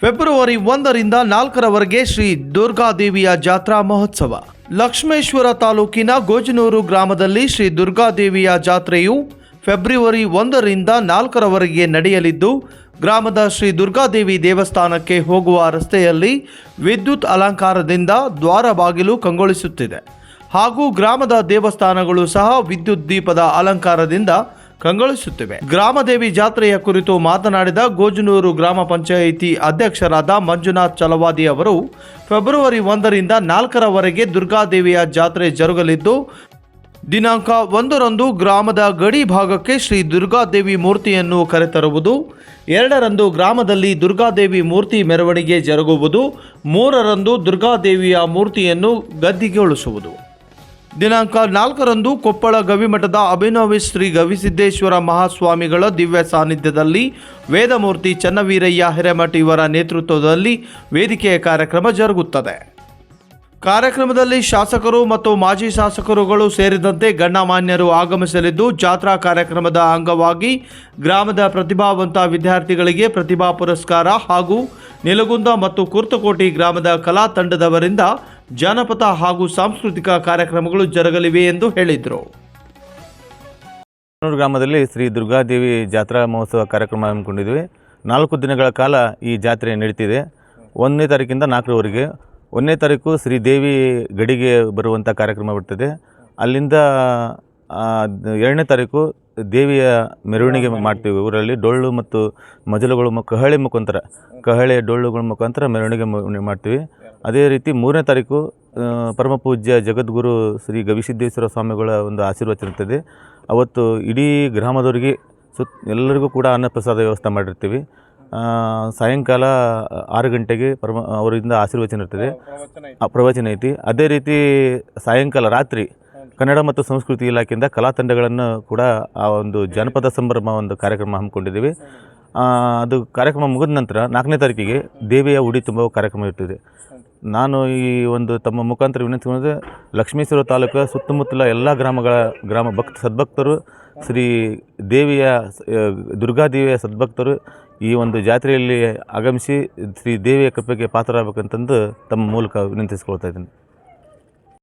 February ಒಂದರಿಂದ ನಾಲ್ಕರವರೆಗೆ ಶ್ರೀ ದುರ್ಗಾದೇವಿಯ ಜಾತ್ರಾ ಮಹೋತ್ಸವ. ಲಕ್ಷ್ಮೇಶ್ವರ ತಾಲೂಕಿನ ಗೋಜನೂರು ಗ್ರಾಮದಲ್ಲಿ ಶ್ರೀ ದುರ್ಗಾದೇವಿಯ ಜಾತ್ರೆಯು ಫೆಬ್ರವರಿ ಒಂದರಿಂದ ನಾಲ್ಕರವರೆಗೆ ನಡೆಯಲಿದ್ದು, ಗ್ರಾಮದ ಶ್ರೀ ದುರ್ಗಾದೇವಿ ದೇವಸ್ಥಾನಕ್ಕೆ ಹೋಗುವ ರಸ್ತೆಯಲ್ಲಿ ವಿದ್ಯುತ್ ಅಲಂಕಾರದಿಂದ ದ್ವಾರ ಬಾಗಿಲು ಕಂಗೊಳಿಸುತ್ತಿದೆ. ಹಾಗೂ ಗ್ರಾಮದ ದೇವಸ್ಥಾನಗಳು ಸಹ ವಿದ್ಯುತ್ ದೀಪದ ಅಲಂಕಾರದಿಂದ ಕಂಗೊಳಿಸುತ್ತಿವೆ. ಗ್ರಾಮದೇವಿ ಜಾತ್ರೆಯ ಕುರಿತು ಮಾತನಾಡಿದ ಗೋಜನೂರು ಗ್ರಾಮ ಪಂಚಾಯಿತಿ ಅಧ್ಯಕ್ಷರಾದ ಮಂಜುನಾಥ್ ಚಲವಾದಿ ಅವರು, ಫೆಬ್ರವರಿ ಒಂದರಿಂದ ನಾಲ್ಕರವರೆಗೆ ದುರ್ಗಾದೇವಿಯ ಜಾತ್ರೆ ಜರುಗಲಿದ್ದು, ದಿನಾಂಕ ಒಂದರಂದು ಗ್ರಾಮದ ಗಡಿ ಭಾಗಕ್ಕೆ ಶ್ರೀ ದುರ್ಗಾದೇವಿ ಮೂರ್ತಿಯನ್ನು ಕರೆತರುವುದು, ಎರಡರಂದು ಗ್ರಾಮದಲ್ಲಿ ದುರ್ಗಾದೇವಿ ಮೂರ್ತಿ ಮೆರವಣಿಗೆ ಜರುಗುವುದು, ಮೂರರಂದು ದುರ್ಗಾದೇವಿಯ ಮೂರ್ತಿಯನ್ನು ಗದ್ದಿಗೆಗೊಳಿಸುವುದು ದಿನಾಂಕ ನಾಲ್ಕರಂದು ಕೊಪ್ಪಳ ಗವಿಮಠದ ಅಭಿನವಿ ಶ್ರೀ ಗವಿಸಿದ್ದೇಶ್ವರ ಮಹಾಸ್ವಾಮಿಗಳ ದಿವ್ಯ ಸಾನ್ನಿಧ್ಯದಲ್ಲಿ ವೇದಮೂರ್ತಿ ಚನ್ನವೀರಯ್ಯ ಹಿರೇಮಠ ಇವರ ನೇತೃತ್ವದಲ್ಲಿ ವೇದಿಕೆಯ ಕಾರ್ಯಕ್ರಮ ಜರುಗುತ್ತದೆ. ಕಾರ್ಯಕ್ರಮದಲ್ಲಿ ಶಾಸಕರು ಮತ್ತು ಮಾಜಿ ಶಾಸಕರುಗಳು ಸೇರಿದಂತೆ ಗಣ್ಯಮಾನ್ಯರು ಆಗಮಿಸಲಿದ್ದು, ಜಾತ್ರಾ ಕಾರ್ಯಕ್ರಮದ ಅಂಗವಾಗಿ ಗ್ರಾಮದ ಪ್ರತಿಭಾವಂತ ವಿದ್ಯಾರ್ಥಿಗಳಿಗೆ ಪ್ರತಿಭಾ ಪುರಸ್ಕಾರ ಹಾಗೂ ನಿಲಗುಂದ ಮತ್ತು ಕುರ್ತಕೋಟಿ ಗ್ರಾಮದ ಕಲಾ ತಂಡದವರಿಂದ ಜಾನಪದ ಹಾಗೂ ಸಾಂಸ್ಕೃತಿಕ ಕಾರ್ಯಕ್ರಮಗಳು ಜರುಗಲಿವೆ ಎಂದು ಹೇಳಿದರು. ಗ್ರಾಮದಲ್ಲಿ ಶ್ರೀ ದುರ್ಗಾದೇವಿ ಜಾತ್ರಾ ಮಹೋತ್ಸವ ಕಾರ್ಯಕ್ರಮ ಹಮ್ಮಿಕೊಂಡಿದ್ವಿ. ನಾಲ್ಕು ದಿನಗಳ ಕಾಲ ಈ ಜಾತ್ರೆ ನಡೀತಿದೆ. ಒಂದನೇ ತಾರೀಕಿಂದ ನಾಲ್ಕರವರೆಗೆ. ಒಂದನೇ ತಾರೀಕು ಶ್ರೀ ದೇವಿ ಗಡಿಗೆ ಬರುವಂಥ ಕಾರ್ಯಕ್ರಮ ಬರ್ತದೆ. ಅಲ್ಲಿಂದ ಎರಡನೇ ತಾರೀಕು ದೇವಿಯ ಮೆರವಣಿಗೆ ಮಾಡ್ತೀವಿ. ಊರಲ್ಲಿ ಡೊಳ್ಳು ಮತ್ತು ಮಜಲುಗಳು ಕಹಳೆ ಮುಖಾಂತರ, ಕಹಳೆ ಡೊಳ್ಳುಗಳ ಮುಖಾಂತರ ಮೆರವಣಿಗೆ ಮಾಡ್ತೀವಿ. ಅದೇ ರೀತಿ ಮೂರನೇ ತಾರೀಕು ಪರಮ ಪೂಜ್ಯ ಜಗದ್ಗುರು ಶ್ರೀ ಗವಿಸಿದ್ದೇಶ್ವರ ಸ್ವಾಮಿಗಳ ಒಂದು ಆಶೀರ್ವಚನ ಇರ್ತದೆ. ಅವತ್ತು ಇಡೀ ಗ್ರಾಮದವರಿಗೆ ಸುತ್ತ ಎಲ್ಲರಿಗೂ ಕೂಡ ಅನ್ನಪ್ರಸಾದ ವ್ಯವಸ್ಥೆ ಮಾಡಿರ್ತೀವಿ. ಸಾಯಂಕಾಲ ಆರು ಗಂಟೆಗೆ ಪರಮ, ಅವರಿಂದ ಆಶೀರ್ವಚನ ಇರ್ತದೆ. ಪ್ರವಚನ ಐತಿ. ಅದೇ ರೀತಿ ಸಾಯಂಕಾಲ ರಾತ್ರಿ ಕನ್ನಡ ಮತ್ತು ಸಂಸ್ಕೃತಿ ಇಲಾಖೆಯಿಂದ ಕಲಾ ತಂಡಗಳನ್ನು ಕೂಡ ಆ ಒಂದು ಜನಪದ ಸಂಭ್ರಮ ಒಂದು ಕಾರ್ಯಕ್ರಮ ಹಮ್ಮಿಕೊಂಡಿದ್ದೀವಿ. ಅದು ಕಾರ್ಯಕ್ರಮ ಮುಗಿದ ನಂತರ ನಾಲ್ಕನೇ ತಾರೀಕಿಗೆ ದೇವಿಯ ಉಡಿ ತುಂಬುವ ಕಾರ್ಯಕ್ರಮ ಇರ್ತದೆ. ನಾನು ಈ ಒಂದು ತಮ್ಮ ಮುಖಾಂತರ ವಿನಂತಿಸಿಕೊಂಡ್ರೆ ಲಕ್ಷ್ಮೀಶ್ವರ ತಾಲೂಕು ಸುತ್ತಮುತ್ತಲ ಎಲ್ಲ ಗ್ರಾಮಗಳ ಗ್ರಾಮ ಭಕ್ತ ಸದ್ಭಕ್ತರು, ಶ್ರೀ ದೇವಿಯ ದುರ್ಗಾದೇವಿಯ ಸದ್ಭಕ್ತರು ಈ ಒಂದು ಜಾತ್ರೆಯಲ್ಲಿ ಆಗಮಿಸಿ ಶ್ರೀ ದೇವಿಯ ಕೃಪೆಗೆ ಪಾತ್ರರಾಗಬೇಕಂತಂದು ತಮ್ಮ ಮೂಲಕ ವಿನಂತಿಸ್ಕೊಳ್ತಾ ಇದ್ದೀನಿ.